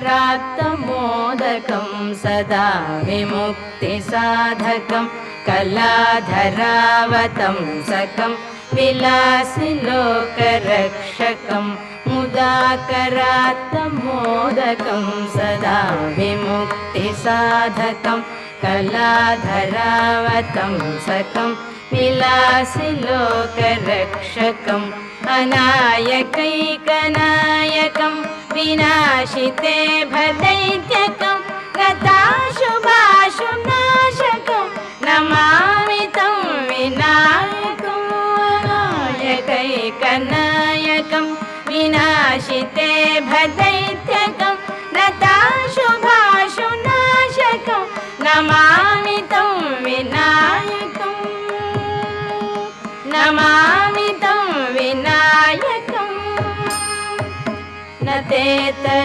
करात्तमोदकं सदा विमुक्तिसाधकं कलाधरावतं सकं विलासिलोकरक्षकं मुदाकरात्तमोदकं सदा विमुक्तिसाधकं कलाधरावतं सकं विलासिलोकरक्षकम् अनायकैकनायकं विनाशिते भदैत्यकं गताशुभाशुनाशकं नमामि तं विनायकम् अनायकैकनायकं विनाशिते भदैत्यकं गताशुभाशुनाशकं नमामि तं विनायकम् नमामि तं तेतर